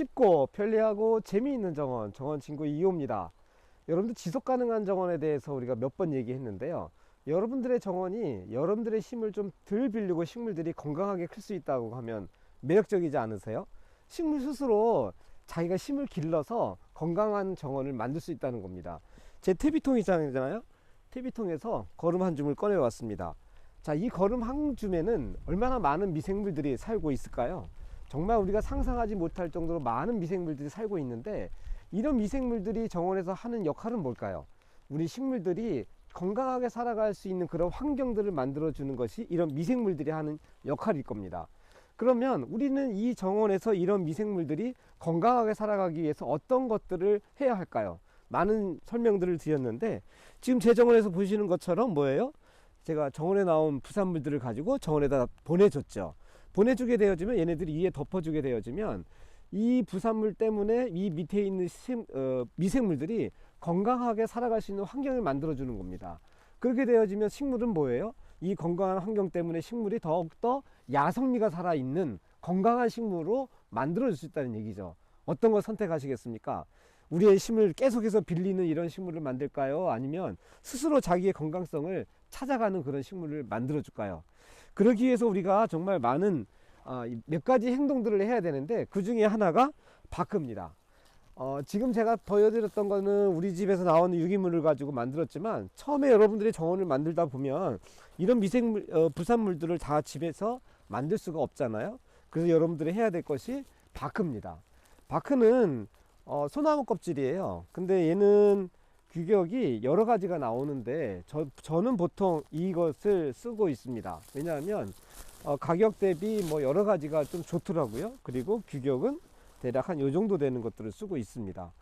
쉽고 편리하고 재미있는 정원, 정원 친구 2호입니다. 여러분들 지속 가능한 정원에 대해서 우리가 몇 번 얘기했는데요. 여러분들의 정원이 여러분들의 힘을 좀 덜 빌리고 식물들이 건강하게 클 수 있다고 하면 매력적이지 않으세요? 식물 스스로 자기가 힘을 길러서 건강한 정원을 만들 수 있다는 겁니다. 제 퇴비통 이잖아요. 퇴비통에서 거름 한 줌을 꺼내 왔습니다. 자, 이 거름 한 줌에는 얼마나 많은 미생물들이 살고 있을까요? 정말 우리가 상상하지 못할 정도로 많은 미생물들이 살고 있는데 이런 미생물들이 정원에서 하는 역할은 뭘까요? 우리 식물들이 건강하게 살아갈 수 있는 그런 환경들을 만들어 주는 것이 이런 미생물들이 하는 역할일 겁니다. 그러면 우리는 이 정원에서 이런 미생물들이 건강하게 살아가기 위해서 어떤 것들을 해야 할까요? 많은 설명들을 드렸는데 지금 제 정원에서 보시는 것처럼 뭐예요? 제가 정원에 나온 부산물들을 가지고 정원에다 보내줬죠. 보내주게 되어지면 얘네들이 이에 덮어주게 되어지면 이 부산물 때문에 이 밑에 있는 심, 어, 미생물들이 건강하게 살아갈 수 있는 환경을 만들어주는 겁니다. 그렇게 되어지면 식물은 뭐예요? 이 건강한 환경 때문에 식물이 더욱더 야성미가 살아있는 건강한 식물로 만들어줄 수 있다는 얘기죠. 어떤 걸 선택하시겠습니까? 우리의 힘을 계속해서 빌리는 이런 식물을 만들까요? 아니면 스스로 자기의 건강성을 찾아가는 그런 식물을 만들어 줄까요? 그러기 위해서 우리가 정말 많은 몇 가지 행동들을 해야 되는데 그 중에 하나가 바크입니다. 어, 지금 제가 보여드렸던 거는 우리 집에서 나오는 유기물을 가지고 만들었지만 처음에 여러분들이 정원을 만들다 보면 이런 미생물, 어, 부산물들을 다 집에서 만들 수가 없잖아요. 그래서 여러분들이 해야 될 것이 바크입니다. 바크는 어, 소나무 껍질이에요. 근데 얘는 규격이 여러 가지가 나오는데 저, 저는 보통 이것을 쓰고 있습니다. 왜냐하면 어, 가격 대비 뭐 여러 가지가 좀 좋더라고요. 그리고 규격은 대략 한 요 정도 되는 것들을 쓰고 있습니다.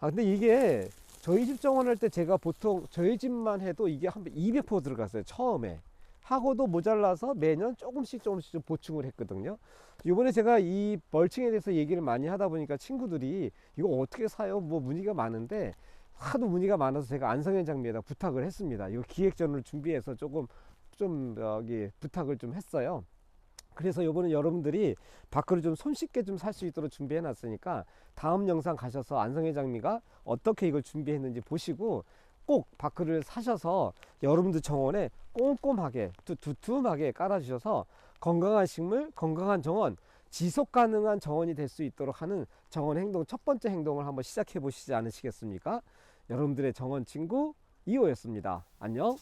아, 근데 이게 저희 집 정원할 때 제가 보통 저희 집만 해도 이게 한 200포 들어갔어요. 처음에. 하고도 모자라서 매년 조금씩 조금씩 좀 보충을 했거든요. 이번에 제가 이 멀칭에 대해서 얘기를 많이 하다 보니까 친구들이 이거 어떻게 사요? 뭐 문의가 많은데 하도 문의가 많아서 제가 안성현 장미에다 부탁을 했습니다. 이거 기획전을 준비해서 조금 좀 여기 부탁을 좀 했어요. 그래서 요번에 여러분들이 밖으로 좀 손쉽게 좀 살 수 있도록 준비해 놨으니까 다음 영상 가셔서 안성의 장미가 어떻게 이걸 준비했는지 보시고 꼭 바크를 사셔서 여러분들 정원에 꼼꼼하게 두- 두툼하게 깔아주셔서 건강한 식물, 건강한 정원, 지속 가능한 정원이 될 수 있도록 하는 정원 행동 첫 번째 행동을 한번 시작해 보시지 않으시겠습니까? 여러분들의 정원 친구 2호였습니다. 안녕.